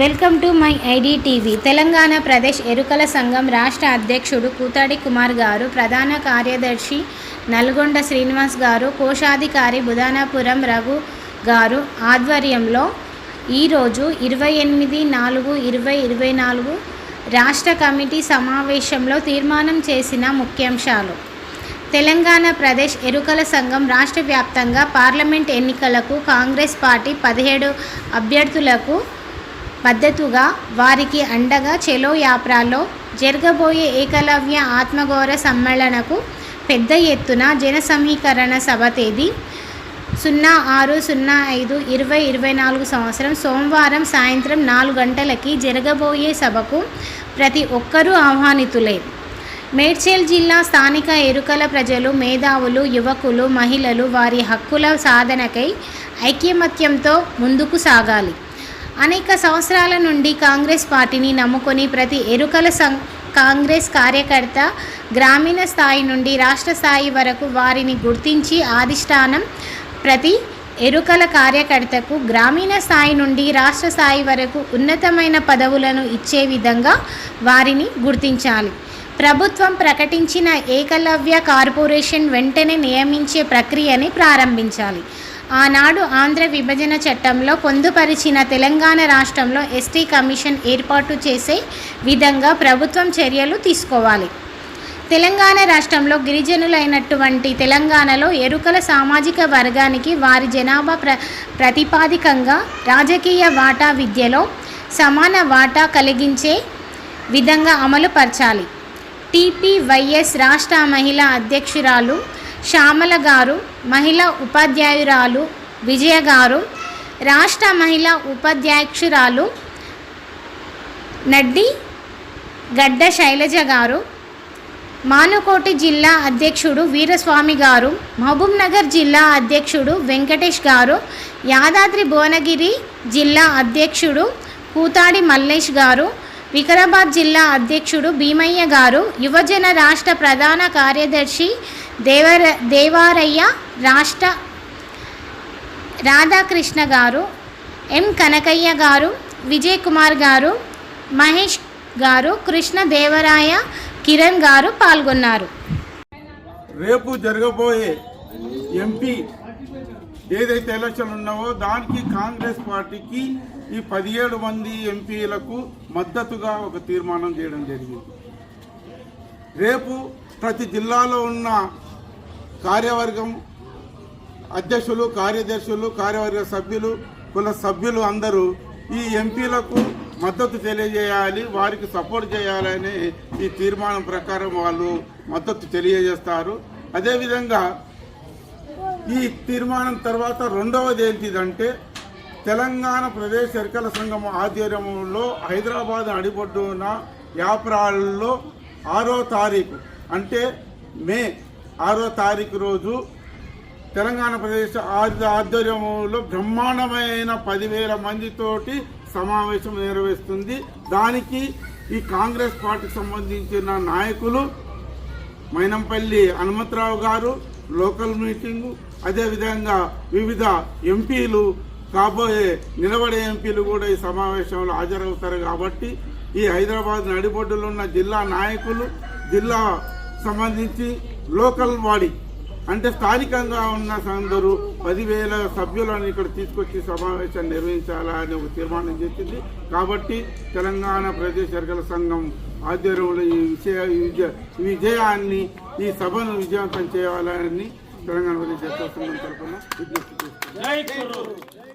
Welcome to my ID TV. Telangana Pradesh Erukala సంఘం రాష్ట్ర అధ్యక్షుడు కూతాడి కుమార్ గారు ప్రధాన కార్యదర్శి నల్గొండ శ్రీనివాస్ గారు కోశాధికారి బుధానాపురం రఘు గారు ఆధ్వర్యంలో ఈరోజు ఇరవై ఎనిమిది నాలుగు ఇరవై ఇరవై నాలుగు రాష్ట్ర కమిటీ సమావేశంలో తీర్మానం చేసిన ముఖ్యాంశాలు. తెలంగాణ ప్రదేశ్ ఎరుకల సంఘం రాష్ట్ర వ్యాప్తంగా పార్లమెంట్ ఎన్నికలకు కాంగ్రెస్ పార్టీ పదిహేడు అభ్యర్థులకు మద్దతుగా వారికి అండగా చెలో యాప్రాలో జరగబోయే ఏకలవ్య ఆత్మగౌర సమ్మేళనకు పెద్ద ఎత్తున జన సమీకరణ సభ తేదీ సున్నా ఆరు సున్నా ఐదు ఇరవై ఇరవై నాలుగు సంవత్సరం సోమవారం సాయంత్రం నాలుగు గంటలకి జరగబోయే సభకు ప్రతి ఒక్కరూ ఆహ్వానితులే. మేడ్చల్ జిల్లా స్థానిక ఎరుకల ప్రజలు మేధావులు యువకులు మహిళలు వారి హక్కుల సాధనకై ఐక్యమత్యంతో ముందుకు సాగాలి. అనేక సంవత్సరాల నుండి కాంగ్రెస్ పార్టీని నమ్ముకొని ప్రతి ఎరుకల సం కాంగ్రెస్ కార్యకర్త గ్రామీణ స్థాయి నుండి రాష్ట్ర స్థాయి వరకు వారిని గుర్తించి ఆధిష్టానం ప్రతి ఎరుకల కార్యకర్తకు గ్రామీణ స్థాయి నుండి రాష్ట్ర స్థాయి వరకు ఉన్నతమైన పదవులను ఇచ్చే విధంగా వారిని గుర్తించాలి. ప్రభుత్వం ప్రకటించిన ఏకలవ్య కార్పొరేషన్ వెంటనే నియమించే ప్రక్రియని ప్రారంభించాలి. ఆనాడు ఆంధ్ర విభజన చట్టంలో పొందుపరిచిన తెలంగాణ రాష్ట్రంలో ఎస్టీ కమిషన్ ఏర్పాటు చేసే విధంగా ప్రభుత్వం చర్యలు తీసుకోవాలి. తెలంగాణ రాష్ట్రంలో గిరిజనులైనటువంటి తెలంగాణలో ఎరుకల సామాజిక వర్గానికి వారి జనాభా ప్ర ప్రతిపాదికంగా రాజకీయ వాటా విద్యలో సమాన వాటా కలిగించే విధంగా అమలు పరచాలి. టీపీవైఎస్ రాష్ట్ర మహిళా అధ్యక్షురాలు శ్యామల గారు మహిళా ఉపాధ్యాయురాలు విజయ గారు రాష్ట్ర మహిళా ఉపాధ్యక్షురాలు నడ్డి గడ్డ శైలజ గారు మానుకోటి జిల్లా అధ్యక్షుడు వీరస్వామి గారు మహబూబ్నగర్ జిల్లా అధ్యక్షుడు వెంకటేష్ గారు యాదాద్రి భువనగిరి జిల్లా అధ్యక్షుడు కూతాడి మల్లేష్ గారు వికారాబాద్ జిల్లా అధ్యక్షుడు భీమయ్య గారు యువజన రాష్ట్ర ప్రధాన కార్యదర్శి దేవర దేవారయ్య రాష్ట్ర రాధాకృష్ణ గారు ఎం కనకయ్య గారు విజయ్ కుమార్ గారు మహేష్ గారు కృష్ణ దేవరాయ కిరణ్ గారు పాల్గొన్నారు. రేపు జరగబోయే ఎంపీ ఏదైతే ఎలక్షన్ ఉన్నావో దానికి కాంగ్రెస్ పార్టీకి ఈ పదిహేడు మంది ఎంపీలకు మద్దతుగా ఒక తీర్మానం చేయడం జరిగింది. రేపు ప్రతి జిల్లాలో ఉన్న కార్యవర్గం అధ్యక్షులు కార్యదర్శులు కార్యవర్గ సభ్యులు కుల సభ్యులు అందరూ ఈ ఎంపీలకు మద్దతు తెలియజేయాలి వారికి సపోర్ట్ చేయాలని ఈ తీర్మానం ప్రకారం వాళ్ళు మద్దతు తెలియజేస్తారు. అదేవిధంగా ఈ తీర్మానం తర్వాత రెండవది ఏంటిదంటే తెలంగాణ ప్రదేశ్ ఎరకల సంఘం ఆధ్వర్యంలో హైదరాబాద్ అడిపడ్డున యాప్రాల్లో ఆరో తారీఖు అంటే మే ఆరో తారీఖు రోజు తెలంగాణ ప్రదేశ్ ఆధ్వర్యంలో బ్రహ్మాండమైన పదివేల మందితోటి సమావేశం నిర్వహిస్తుంది. దానికి ఈ కాంగ్రెస్ పార్టీకి సంబంధించిన నాయకులు మైనంపల్లి హనుమంతరావు గారు లోకల్ మీటింగు అదేవిధంగా వివిధ ఎంపీలు కాబోయే నిలబడే ఎంపీలు కూడా ఈ సమావేశంలో హాజరవుతారు కాబట్టి ఈ హైదరాబాద్ నడిబొడ్డులో ఉన్న జిల్లా నాయకులు జిల్లా సంబంధించి లోకల్ బాడీ అంటే స్థానికంగా ఉన్న అందరూ పదివేల సభ్యులను ఇక్కడ తీసుకొచ్చి సమావేశాన్ని నిర్వహించాలని ఒక తీర్మానం చేసింది. కాబట్టి తెలంగాణ ప్రదేశ్ ఎరగల సంఘం ఆధ్వర్యంలో ఈ విషయ విజయాన్ని ఈ సభను విజయవంతం చేయాలని తెలంగాణ ప్రదేశ్ ఎరగల సంఘం తరఫున విజ్ఞప్తి చేస్తున్నాను